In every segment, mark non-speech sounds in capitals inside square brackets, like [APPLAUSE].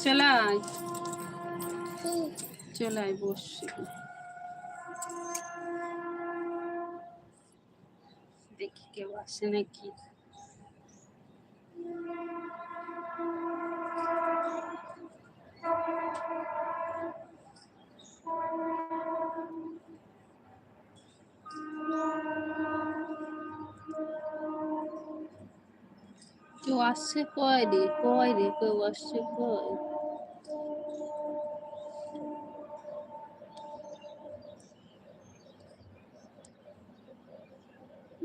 চলে আয় চলে আয় বস দেখি কেউ আসে নাকি। কেউ আসছে কয় রে কয় রে কেউ আসছে কয়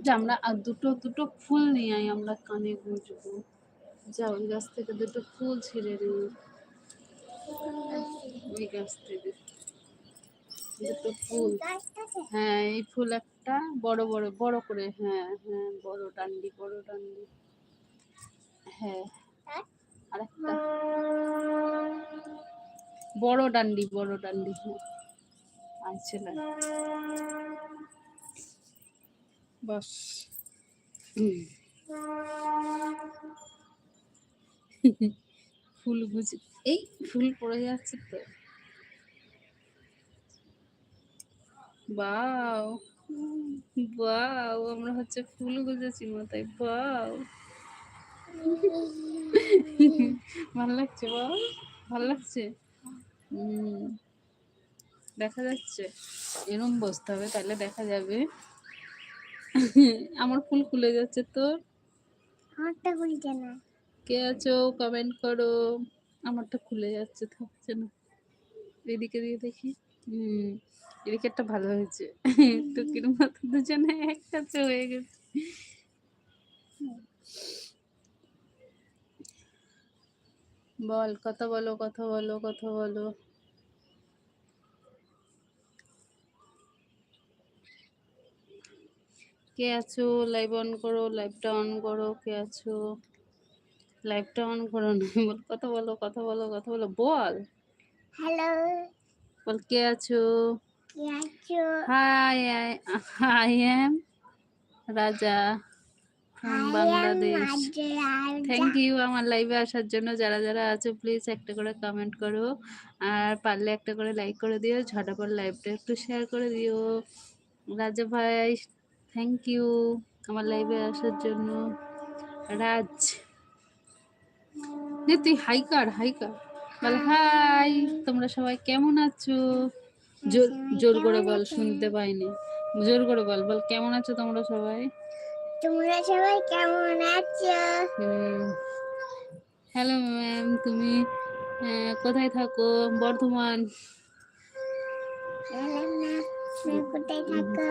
যে আমরা আর দুটো দুটো ফুল নিয়ে আই আমরা কানে গুঁজবো। যা ওই গাছ থেকে দুটো ফুল ছিঁড়ে নিই ওই গাছ থেকে দুটো ফুল। হ্যাঁ এই ফুল একটা বড় বড় বড় করে হ্যাঁ হ্যাঁ বড় ডান্ডি বড় ডান্ডি। হ্যাঁ আরেকটা। বড় ডান্ডি বড় ডান্ডি হ্যাঁ। আচ্ছা বস। ফুল গুজি এই ফুল পড়ে যাচ্ছে তো। বাও বাও, আমরা হচ্ছে ফুল গুজেছি মাথায়, বাও। ভালো লাগছে, বাও, ভালো লাগছে? দেখা যাচ্ছে। এরম বসতে হবে, তাহলে দেখা যাবে। আমার ফুল খুলে যাচ্ছে তো আমারটা খুলছে না। কে আছো? কমেন্ট করো। আমারটা খুলে যাচ্ছে থাকছে না। এদিকে দিয়ে দেখি। হুম এদিকে একটা ভালো হয়েছে। টুকির মতো দুজনে এক কাছে হয়ে গেছে। বল কথা বলো কথা বলো কথা বলো। কে আছো? লাইভ অন করো লাইভটা অন করো কে আছো? লাইভটা অন করো না। [LAUGHS] বল কথা বলো কথা বলো কথা বলো বল। হ্যালো বল কে আছো? হাই আই এম রাজা বাংলাদেশ থ্যাংক ইউ আমার লাইভে আসার জন্য। যারা যারা আছো প্লিজ একটা করে কমেন্ট করো। আর পারলে একটা করে লাইক করে দিও। ঝটাপট লাইভটা একটু শেয়ার করে দিও। রাজা ভাই থ্যাংক ইউ আমার লাইভে আসার জন্য। রাজ। নে তুই হাই কর হাই কর। বল হাই তোমরা সবাই কেমন আছো? জোর জোর করে বল শুনতে পাইনি। জোর করে বল বল কেমন আছো তোমরা সবাই? তোমরা সবাই কেমন আছো? হ্যালো ম্যাম তুমি কোথায় থাকো? বর্ধমান। কোথায় থাকো?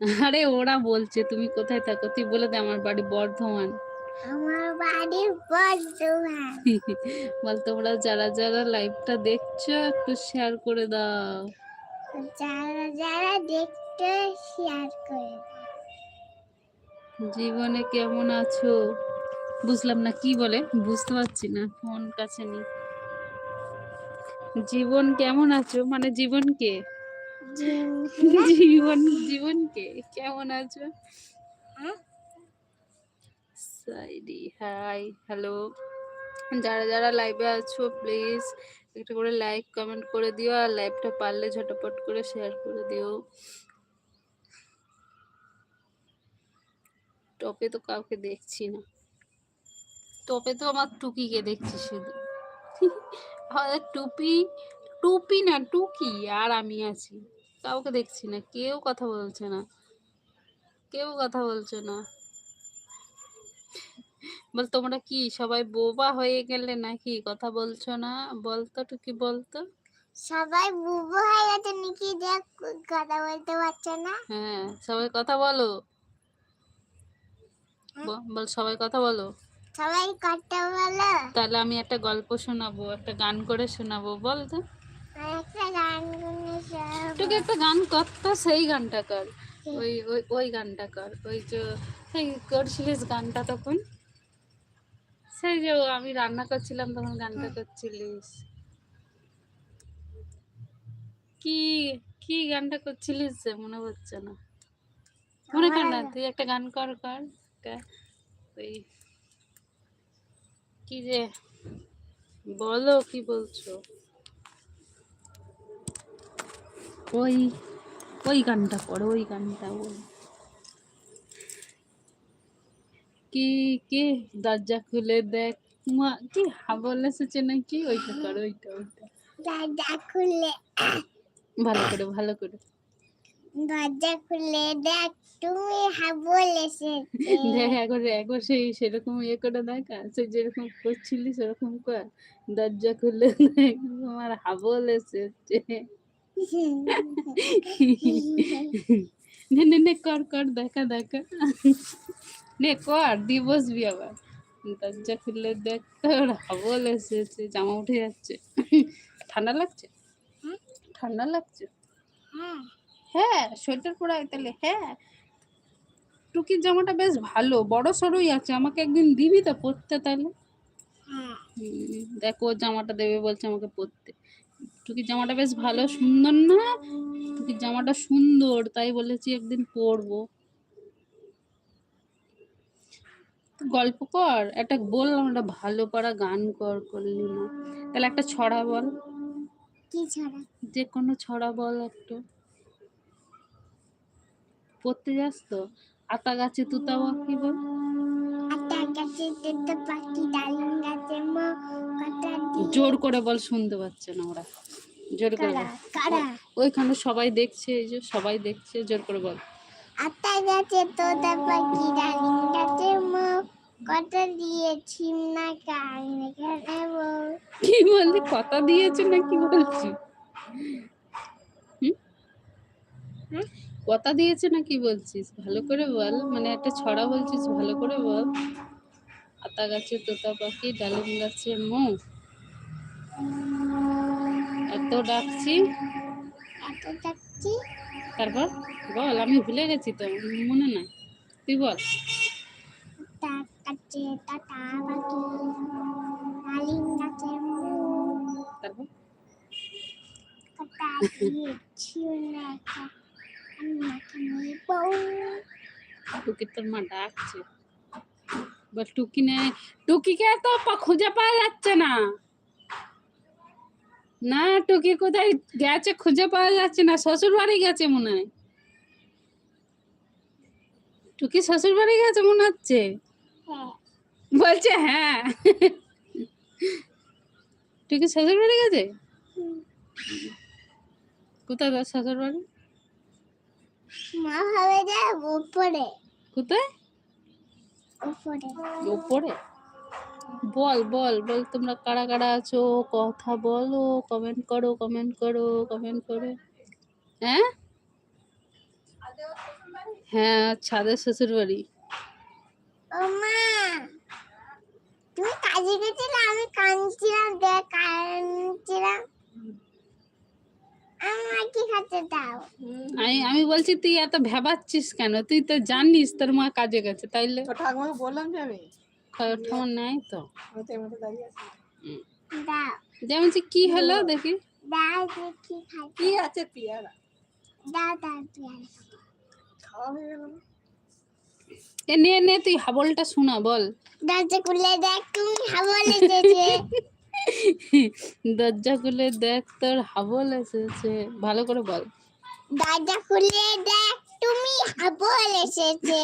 আরে ওরা বলছে তুমি কোথায় থাকো? তুই বলে দে আমার বাড়ি বর্ধমান। আমার বাড়ি বর্ধমান। [LAUGHS] বল তোমরা যারা যারা লাইভটা দেখছ একটু শেয়ার করে দাও। যারা যারা দেখতে শেয়ার করে জীবনে কেমন আছো? বুঝলাম না কি বলে? বুঝতে পারছি না ফোন কাছে নেই। জীবন কেমন আছো? মানে জীবন কে? [LAUGHS] জীবন জীবন কে কেমন আছো? সাইডি হাই হ্যালো। যারা যারা লাইভে আছো প্লিজ একটা করে লাইক কমেন্ট করে দিও আর লাইভটা পারলে ঝটপট করে শেয়ার করে দিও। টপে তো কাউকে দেখছি না। টপে তো আমার টুকিকে দেখছি শুধু। [LAUGHS] আমাদের টুপি টুপি না টুকি আর আমি আছি। কাউকে দেখছি না কেউ কথা বলছে না। কেউ কথা বলছে না। বল তোমরা কি সবাই বোবা হয়ে গেলে নাকি কথা বলছো না? বলতো টুকি বলতো। সবাই বুবু হয়ে গেছে নাকি দেখ কথা বলতে পারছে না। হ্যাঁ সবাই কথা বলো। বল সবাই কথা বলো। সবাই কথা বলো। তাহলে আমি একটা গল্প শোনাবো একটা গান করে শোনাবো বল তো। একটা গান তোকে একটা গান করতো সেই গানটা কর। ওই ওই ওই গানটা কর। ওই যে সেই করছিলিস গানটা তখন? সেই যে আমি রান্না করছিলাম তখন গানটা করছিলিস। কি কি গানটা করছিলিস যে মনে হচ্ছে না। মনে কর না তুই একটা গান কর কর। ওই কি যে বলো কি বলছো? ওই ওই গানটা পড়ো ওই গানটা বল। কি কি? দরজা খুলে দেখ। মা কি হাবল এসেছে নাকি? ওইটা করো ওইটা ওইটা। দরজা খুলে ভালো করে ভালো করে। দরজা খুলে দেখ তুমি হাবল এসেছে। দেখ একবার একবার সেই সেরকম ইয়ে করে দেখা সে যেরকম করছিলি সেরকম কর। দরজা খুলে দেখ তোমার হাবল এসেছে। [LAUGHS] নে নে নে কর কর দেখা দেখা। নে কর দিয়ে বসবি আবার। দরজা খুলে দেখ তোর হাবল এসেছে জামা উঠে যাচ্ছে। ঠান্ডা লাগছে? ঠান্ডা লাগছে? হ্যাঁ সোয়েটার পরে আয় তাহলে হ্যাঁ। টুকির জামাটা বেশ ভালো বড় সড়ই আছে আমাকে একদিন দিবি তো পরতে তাহলে? দেখো জামাটা দেবে বলছে আমাকে পরতে। টুকির জামাটা বেশ ভালো সুন্দর না? টুকির জামাটা সুন্দর তাই বলেছি একদিন পরবো। গল্প কর একটা বললাম একটা ভালো পারা গান কর করলি না। তাহলে একটা ছড়া বল। কি ছড়া? যে কোনো ছড়া বল একটু। পড়তে যাস তো? আতা গাছে তুতা পাখি বল জোর করে বল শুনতে পাচ্ছে না ওরা। জোর করে ওইখানে সবাই দেখছে এই যে সবাই দেখছে জোর করে বল। আটা গাছে তোতা পাখি ডালিম গাছে মো কটা দিয়েছি না কি বললি? কথা দিয়েছে না কি বলছি? কথা দিয়েছে না কি বলছিস? ভালো করে বল মানে একটা ছড়া বলছিস ভালো করে বল। আতা গাছে তোতা পাখি ডালিম গাছে মো এত ডাকছি। এত যাচ্ছি তারপর বল আমি ভুলে গেছি তো মনে নাই। তুই বল। তারপর? তোর মা ডাকছে। বা টুকি নে টুকিকে তো খুঁজে পাওয়া যাচ্ছে না। না টুকি কোথায় গেছে খুঁজে পাওয়া যাচ্ছে না শ্বশুর বাড়ি গেছে মনে হয়। টুকি শ্বশুর বাড়ি গেছে মনে হচ্ছে? হ্যাঁ। বলছে হ্যাঁ। টুকি শ্বশুর বাড়ি গেছে কোথায় তোর শ্বশুর বাড়ি মা হবে যে উপরে। কোথায়? উপরে। বল বল বল তোমরা কারা কারা আছো? কথা বলো কমেন্ট করো কমেন্ট করো কমেন্ট করো। হ্যাঁ? হ্যাঁ ছাদের শ্বশুর বাড়ি তুমি কাজে গেছিলে? আমি কাঁদছিলাম দেখ কাঁদছিলাম। আমি আমি বলছি তুই এত ভেবাচ্ছিস কেন? তুই তো জানিস তোর মা কাজে গেছে তাইলে তো ঠাকুমাকে বললাম যে আমি। ঠাকুর নাই তো। আমি তো এর মধ্যে দাঁড়িয়ে আছি। দাও। যেমন কি হলো দেখি? দাও দেখি কি আছে পেয়ারা? দাও দাও পেয়ারা। খাওয়া গেল না? এ নে নে তুই হাবলটা শোনা বল। দরজা খুলে দেখ [LAUGHS] দরজা খুলে দেখ তোর হাবল এসেছে। ভালো করে বল। দরজা খুলে দেখ তুমি হাবল এসেছে।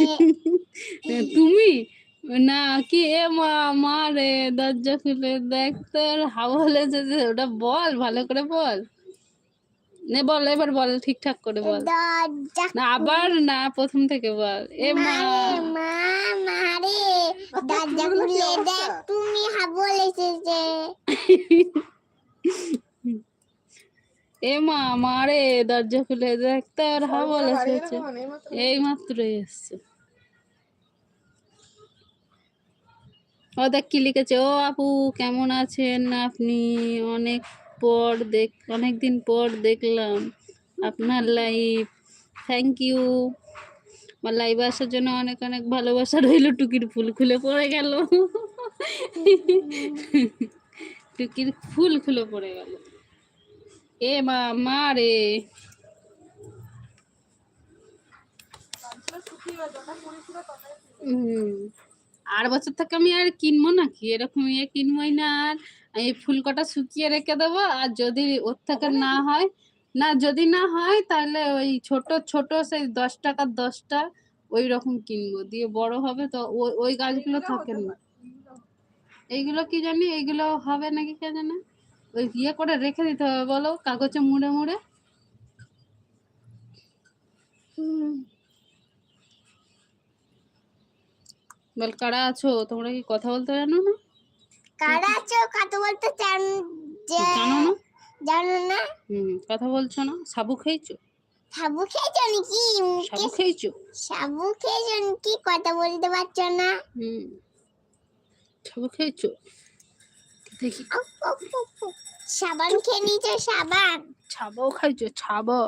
তুমি? না কি এ মা মা রে? দরজা খুলে দেখ তোর হাবল এসেছে। ওটা বল ভালো করে বল। নে বল এবার বল ঠিকঠাক করে বল। দরজা না আবার না প্রথম থেকে বল। এ মা। মা মারে দরজা খুলে দেখ তুমি হাওয়া এসেছে [LAUGHS] এ মা মারে দরজা খুলে দেখ তোর হাবল এসেছে? এই মাত্রই এসছে। ও দেখ কি লিখেছে। ও আপু কেমন আছেন? আপনি অনেক পর দেখ অনেক দিন পর দেখলাম আপনার লাইভ থ্যাংক ইউ আমার লাইভ আসার জন্য অনেক অনেক ভালোবাসা রইল, টুকির ফুল খুলে পড়ে গেল। টুকির ফুল খুলে পড়ে গেল। এ মা মা রে আর বছর থেকে আমি আর কিনবো নাকি এরকম ইয়ে কিনবোই না আর। এই ফুল কটা শুকিয়ে রেখে দেবো, আর যদি ওর থেকে না হয়, না যদি না হয় তাহলে ওই ছোট ছোট সেই দশ টাকার দশটা ওই রকম কিনবো, দিয়ে বড় হবে তো ওই গাছগুলো থাকে না। এইগুলো কি জানি, এইগুলো হবে নাকি কে জানে? ওই ইয়ে করে রেখে দিতে হবে, বলো, কাগজে মুড়ে মুড়ে। বল, কারা আছো? তোমরা কি কথা বলতে জানো না? কারা আছো? বলতে চান যে জানো না? জানো না? হুম কথা বলছো না? সাবু খেয়েছো? সাবু খেয়েছো নাকি? সাবু খেয়েছো? সাবু খেয়েছো নাকি? কথা বলতে পারছ না? হুম সাবু খেয়েছো? দেখি। সাবান খেয়ে নিয়েছো সাবান? ছাবাও খাইছো? ছাবা।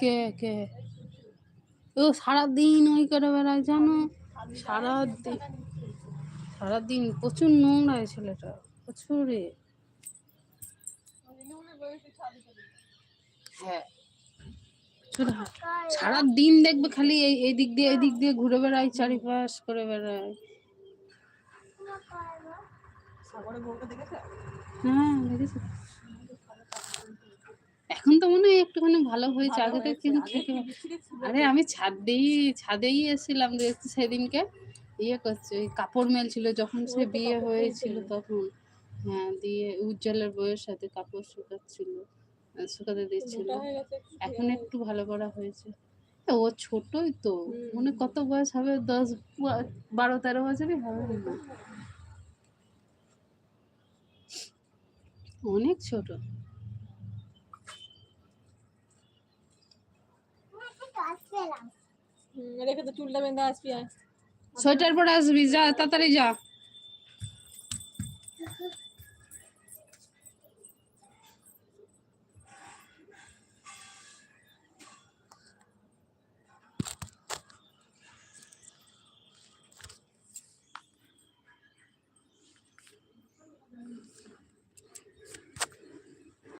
কে কে? ও সারাদিন ওই করে বেড়ায় জানো? সারাদিন সারাদিন প্রচুর নোংরা এই ছেলেটা প্রচুর রে হ্যাঁ সারাদিন দেখবে খালি এই দিক দিয়ে এই দিক দিয়ে ঘুরে বেড়ায় চারিপাশ করে বেড়ায়। হ্যাঁ দেখেছি। এখন তো মনে হয় একটুখানি ভালো হয়েছে আগে তো কিন্তু থেকে আরে আমি ছাদ ছাদেই ছাদেই এসেছিলাম সেদিনকে। ইয়ে করছে ওই কাপড় মেল ছিল যখন সে বিয়ে হয়েছিল তখন। হ্যাঁ দিয়ে উজ্জ্বলের বউয়ের সাথে কাপড় শুকাচ্ছিল শুকাতে দিচ্ছিল। এখন একটু ভালো করা হয়েছে। ও ছোটই তো। মানে কত বয়স হবে? দশ বারো তেরো বছরই হবে হয়। অনেক ছোট। রেখে তো চুলটা বেঁধে আসবি আয় সোয়েটার পরে আসবি যা তাড়াতাড়ি যা